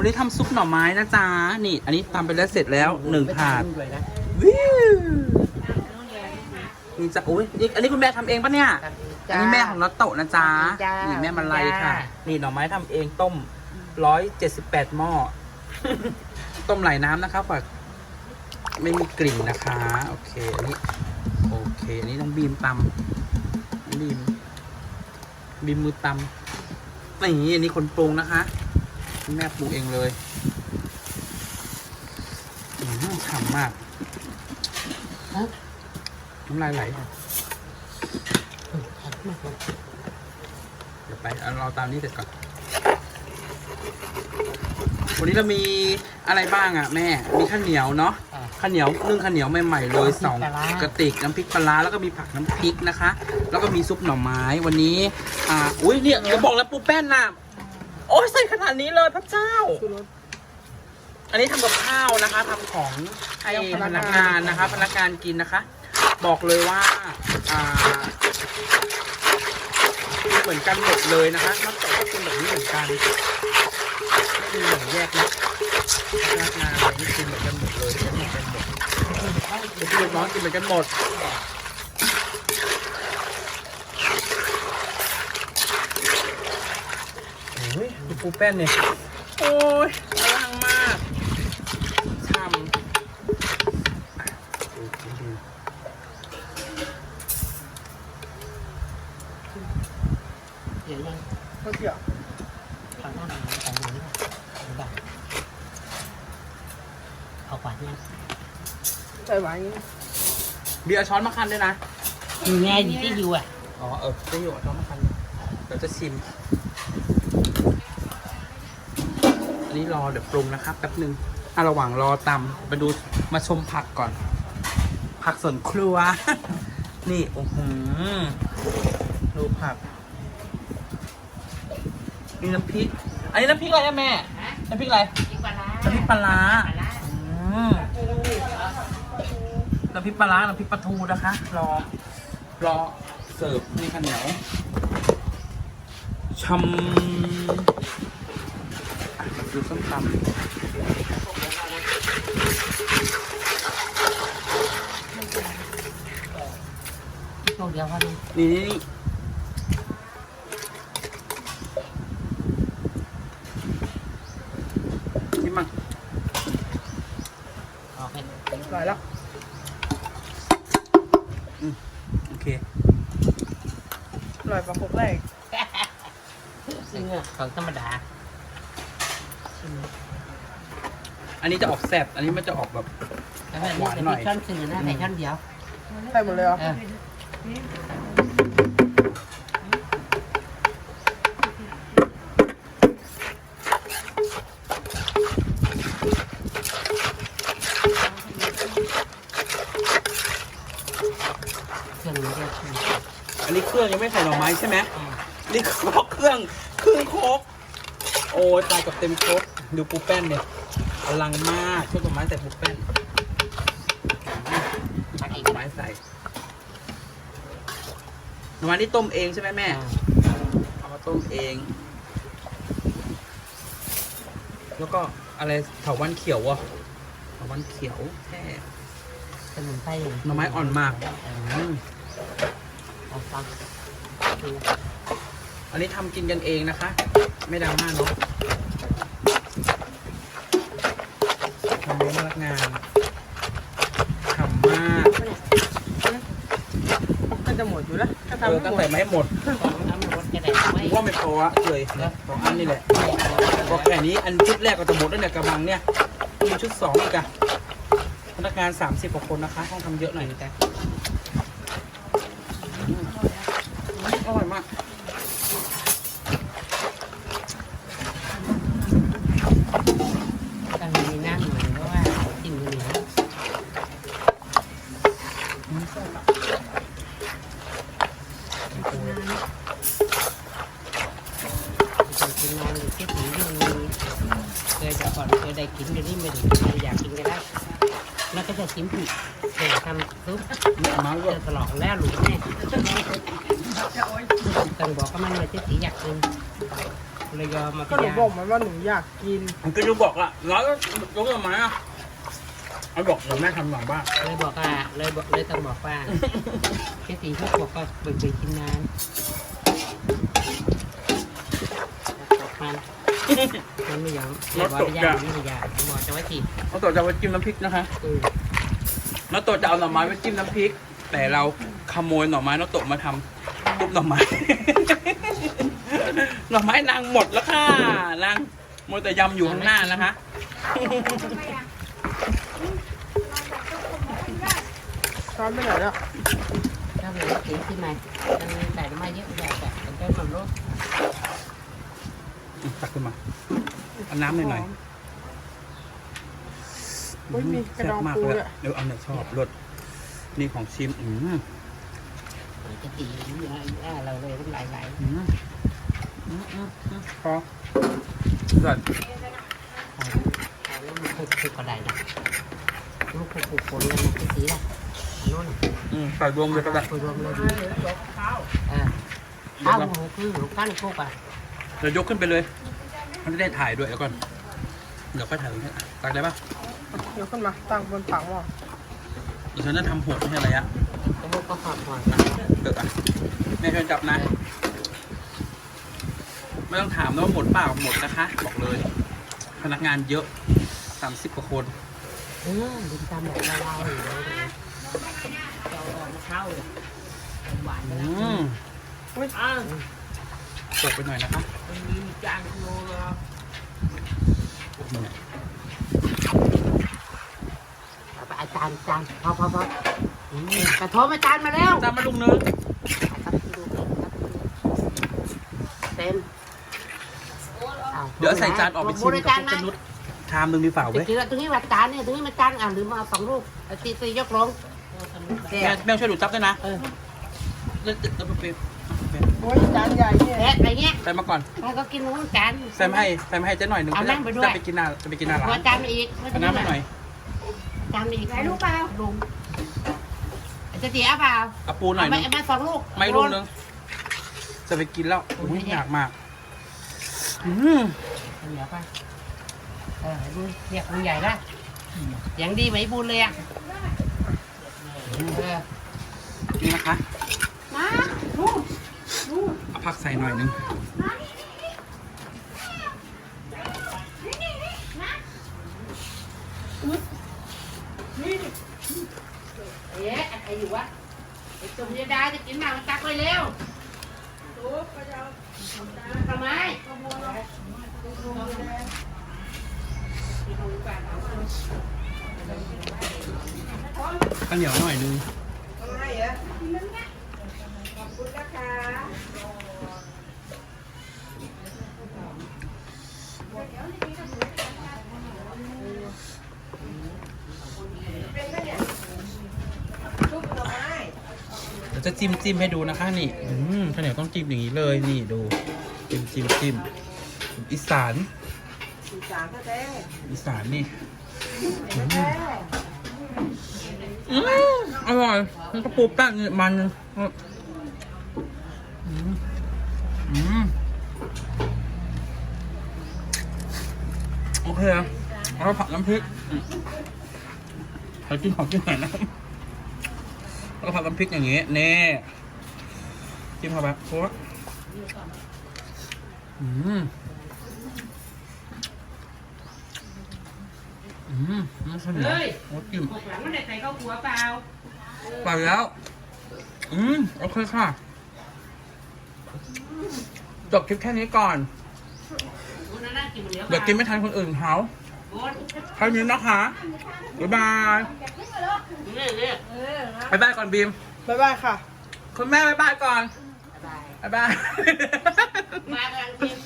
วันนี้ทำซุปหน่อไม้นะจ๊ะ นี่ อันนี้ทำไปแล้วเสร็จแล้วหนึ่งถาดด้วยนะวิวนี่จ้ะอุ้ยนี่อันนี้คุณแม่ทำเองปะเนี่ย อันนี้แม่ของนัตโตะนะจ๊ะจ้านี่แม่มาลัยค่ะจ้านี่หน่อไม้ทำเองต้มร้อยเจ็ดสิบแปดหม้อ ต้มไหลน้ำนะคะฝากไม่มีกลิ่นนะคะ โอเค อันนี้ โอเค อันนี้ต้องบีมตำบีมบีมมือตำนี่อันนี้คนปรุงนะคะ คุณแม่ปรุงเองเลยอืมฉ่ำมากฮะน้ำลายไหลเออชัดมากเลยเดี๋ยวไปเอาเราตามนี้เสร็จก่อน วันนี้เรามีอะไรบ้างอะแม่ มีข้าวเหนียวเนาะอะข้าวเหนียวนึ่งข้าวเหนียวใหม่ๆเลยน้ำพริกสองปลาร้ากระติกน้ำพริกปลาร้าแล้วก็มีผักน้ำพริกนะคะ แล้วก็มีซุปหน่อไม้วันนี้ อ่า อุ้ยเนี่ยจะบอกแล้วปูแป้นน่ะ โอ้ยใส่ขนาดนี้เลยพระเจ้าอันนี้ทำกับข้าวนะคะทำของให้พนักงานนะคะ พนักงานกินนะคะ บอกเลยว่าอ่าเหมือนกันหมดเลยนะคะน้ำตกก็เป็นแบบนี้เหมือนกันไม่มีแบ่งแยกนะพนักงานอะไรนี่กินเหมือนกันหมดเลยกินเหมือนกันหมดเด็กน้องกินเหมือนกันหมดโอ้ย ดูปูแป้นเนี่ย โอ้ยอลังมากช่ำอะดูดูดูเดี๋ยวยังเขาเกี่ยวทางหน้าหนูของหนูนี่ป่ะเอาขวานยังใส่หวานเบียร์ช้อนมาคันด้วยนะ อยู่ไงที่อยู่อะ อ๋อ เออจะอยู่ช้อนมาคันเดี๋ยวจะชิม อั นี้รอเดี๋ยวปรุงนะครับแป๊บหนึ่งอะระหว่างรอตำไปดูมาชมผักก่อน ผักสวนครัว นี่โอ้โหดูผักนี่น้ำพริก อันนี้น้ำพริกอะไรอะแม่ น้ำพริกอะไร น้ำพริกปลาร้าน้ำพริกปลาร้าน้ำพริกปลาทูนะคะ รอ รอเสิร์ฟนี่ข้าวเหนียวชำอะม ดูส้มตำโชคเดียวพอดีนี่นี่นี่นี่มาออกไปอร่อยแล้วอืมโอเคอร่อยกว่าพวกแรกซึ่งอะของธรรมดา ชิมอันนี้จะออกแซ่บอันนี้มันจะออกแบบ แล้วแบบหวานหน่อยใส่ช้อนครึ่งนะใส่ช้อนเดียวใส่หมดเลยเหรอเออเครื่องนี้ก็ชิมอันนี้เครื่องยังไม่ใส่หน่อไม้ใช่ไหมนี่คือเพราะเครื่องเครื่องโคก โอ้ยตายกับเต็มโคกดูปูแป้นเนี่ยอลังมากช่วยหน่อไม้ใส่ปูแป้นหน่อไม้ใส่หน่อไม้นี่ต้มเองใช่ไหมแม่เอามาต้มเอง แล้วก็อะไรเถาวันเขียวอะเถาวันเขียวแช่สมุนไพรหน่อไม้อ่อนมากอืมเอาฟังดูอันนี้ทำกินกันเองนะคะ ไม่ดังมากเนาะทำให้พนักงานทำมากมันจะหมดอยู่แล้วถ้าเอทำอไม่ตั้งหมแต่ดไม่ให้หมดของน้ำมันรสกระเด็นผไม่มว่าไม่พออะเลยนะสองอันนี่แหละพอแค่นี้อันชุดแรกก็จะหมดแล้วเนี่ยกระบังเนี่ยมีชุดสองอีกอะพนักงานสามสิบกว่าคนนะคะต้องทำเยอะหน่อยนะแต่อืมอร่อยมาก ต้องมีน้ำหน่อยเพราะว่ากินเหนียวกินนานอยู่ที่ถึงที่มีเคยจะ ก่อนเคยได้กินเดี๋ยวนี้ไม่ได้กินอยากกินก็ได้แล้วก็จะชิมผิดเคยทำซุปมาก็จะตลอดแล้วหรือแม่ต้องบอกก็มันเลยที่สีอยากกินเลยยอมมาก็หนูบอกมันว่าหนูอยากกินมันก็ดูบอกละร้อยยกทำไมอะไอ้บอกเลยแม่ทำหลังบ้านเลยบอกว่าเลยบอกเลยต้องบอกว่าแค่ตีเขาบอกก็เบิกเบิกกินนานบอก มันมันไม่ยอมเลยบอกไปยาไม่ยาบอกจะว่าจีบเราตัวจะเอาไว้จิ้มน้ำพริกนะคะเออน้าโตะจะเอาหน่อไม้ไว้จิ้มน้ำพริก แต่เราขโมยหน่อไม้น้าโตะมาทำตุ๊บหน่อไม้ หน่อไม้นางหมดแล้วค่ะนางมัวแต่ยำอยู่ข้างหน้านะคะ ช้อนไปไหนแล้วถ้าเป็นตีขึ้นมามันใส่น้ำมันเยอะใหญ่แต่เป็นต้นมันรู้ ตักขึ้นมาเอาน้ำหน่อยหน่อยเฮ้ยมีกระดองแซ่บมากปูเลยด้วยเดี๋ยวเอาหน่อยชอบรสนี่ของชิม อืมจะตีเราเลยต้องไหลไหลอืมอืมอืมอืมพอก่อนลูกผูกผูกกระไดนะลูกผูกผูกคนกันนะที่สีละนู่นอืมใส่รวมเลยก็ได้ผูกรวมเลยเออข้าวหูคือหูข้าวในพวกอะ เดี๋ยวยกขึ้นไปเลยมันจะได้ถ่ายด้วยแล้วก่อน เดี๋ยวค่อยถ่ายตรงนี้อะตักได้ปะเดี๋ยวขึ้นมาตั้งบนถังว่ะเดี๋ยวฉันจะทำหกไม่ใช่อะไรอะก็พวกก็หอดหอดอะเกิดอะแม่ช่วยจับนะ ไม่ต้องถามนะว่าหมดเปล่าหมดนะคะ บอกเลย พนักงานเยอะสามสิบกว่าคนเออดินตามแบบเราเราอยู่เลยเราออกมาเข้าเลยหวานอืนะมอ้าว ตกไปหน่อยนะคะมันมีจานโลละเนี่ยไปอาจารย์จานพอพอพอกระทบอาจารย์มาแล้วตามมาลุงเนื้อเต็มเดี๋ยวใส่จานออกไปชิมอากัจาบรย์พวกไหมจะนุชชามหนึ่งดีฝ่าตะเว้ยกี้ตรงนี้ว่าจานเนี่ยตรงนี้มาจานอะตรงนี้มาสองลูกตีตียกลงแม่แม่ช่วยดูจับด้วยนะเออเลือกตึกแล้วไปเป็น โอ้ยจานใหญ่เนี่ยแอะอะไรเงี้ยใส่มาก่อนให้ก็กินทั้งจานใส่มาให้ใส่มาให้เจ๊หน่อยหนึ่งเอานั่งไปด้วย จะไปกินหน้าจะไปกินหน้าร้าหัวนจานมาอีกเอาน้ำมาหน่อยจานมาอีกไหนลูกเปล่าลุงจะเสียเปล่าเอาปูหน่อยหไม่นึงมาสองลูก ไม่ลุงนึงจะไปกินแล้วอุ้ยอยากมากอืมเดี๋ยวไปเออดูเรียกลุงใหญ่ละอย่างดีไหมบุญเลยอะเออนี่นะคะเอา ผักใส่หน่อยหนึงเอ๊ะอะไรอยู่วะไอ้ตุ่มยาดาจะกินหมามันตักไปเร็วทำไมข้าวเหนียวหน่อยห นึงเดี๋ยวจะจิ้มจิ้มให้ดูนะคะนี่ อืมข้าวเหนียวต้องจิ้มอย่างนี้เลยนี่ดู จิ้มจิ้มจิ้มอีสานจานแท้อีสานนี่อืมอืมอร่อยมันก็ปูแป้งนี่มันอืมอืม โอเคอะเอาผัดน้ำพริกอืมใครกินของกินหน่อยนะแล้วก็ผัดน้ำพริกอย่างงี้เน่จิ้มเข้าไปโค้ดอืมอืมน้ำข้าวเหนียวเฮ้ยโอ้จิ้มหกหลังมันได้ใส่ข้าวหัวเปล่าไปแล้ว อืมโอเคค่ะจบคลิปแค่นี้ก่อนบุญนั่ง กินเหลือเดี๋ยวกินไม่ทันคนอื่นเขาบุญแค่นี้นะคะบ๊ายบายเรื่อยเรื่อยบ๊ายบายก่อนบีมบ๊ายบายค่ะ คุณแม่บ๊ายบายก่อนบายบ๊ายบาย มากำลังกิน